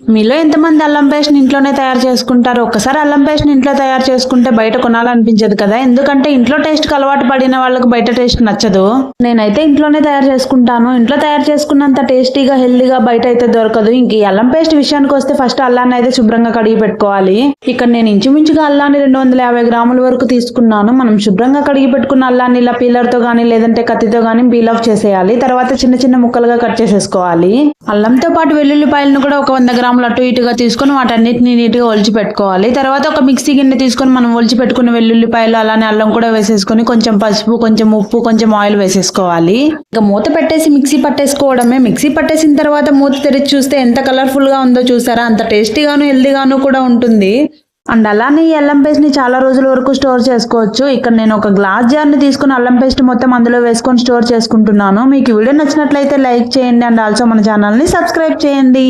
మీలో ఎంతమంది అల్లం పేస్ట్ ఇంట్లోనే తయారు చేసుకుంటారు ఒక్కసారి అల్లం పేస్ట్ ఇంట్లో తయారు చేసుకుంటే బయట కొనాలనిపించదు కదా? ఎందుకంటే ఇంట్లో టేస్ట్ అలవాటు పడిన వాళ్ళకి బయట టేస్ట్ నచ్చదు. నేనైతే ఇంట్లోనే తయారు చేసుకుంటాను. ఇంట్లో తయారు చేసుకున్నంత టేస్టీగా హెల్దీగా బయట అయితే దొరకదు. ఇంక ఈ అల్లం పేస్ట్ విషయానికి వస్తే ఫస్ట్ అల్లాన్ని అయితే శుభ్రంగా కడిగి పెట్టుకోవాలి. ఇక్కడ నేను ఇంచుమించుగా అల్లాన్ని రెండు వందల యాభై గ్రాముల వరకు తీసుకున్నాను. మనం శుభ్రంగా కడిగి పెట్టుకున్న అల్లాన్ని ఇలా పీలర్తో లేదంటే కత్తితో కానీ పీల్ ఆఫ్ చేసేయాలి. తర్వాత చిన్న చిన్న ముక్కలుగా కట్ చేసేసుకోవాలి. అల్లంతో పాటు వెల్లుల్లిపాయలను కూడా ఒక వంద గ్రాములు అటు ఇటుగా తీసుకొని వాటన్నిటిని నీట్గా ఒలిచి పెట్టుకోవాలి. తర్వాత ఒక మిక్సీ గిన్నె తీసుకొని మనం ఒలిచి పెట్టుకున్న వెల్లుల్లిపాయలు అలానే అల్లం కూడా వేసేసుకొని కొంచెం పసుపు కొంచెం ఉప్పు కొంచెం ఆయిల్ వేసేసుకోవాలి. ఇంకా మూత పెట్టేసి మిక్సీ పట్టేసుకోవడమే. మిక్సీ పట్టేసిన తర్వాత మూత తెరిచి చూస్తే ఎంత కలర్ఫుల్గా ఉందో చూసారా? అంత టేస్టీగాను హెల్దీగాను కూడా ఉంటుంది. అండ్ అలానే ఈ అల్లం పేస్ట్ని చాలా రోజుల వరకు స్టోర్ చేసుకోవచ్చు. ఇక్కడ నేను ఒక గ్లాస్ జార్ని తీసుకుని అల్లం పేస్ట్ మొత్తం అందులో వేసుకొని స్టోర్ చేసుకుంటున్నాను. మీకు వీడియో నచ్చినట్లయితే లైక్ చేయండి. అండ్ ఆల్సో మన ఛానల్ని సబ్స్క్రైబ్ చేయండి.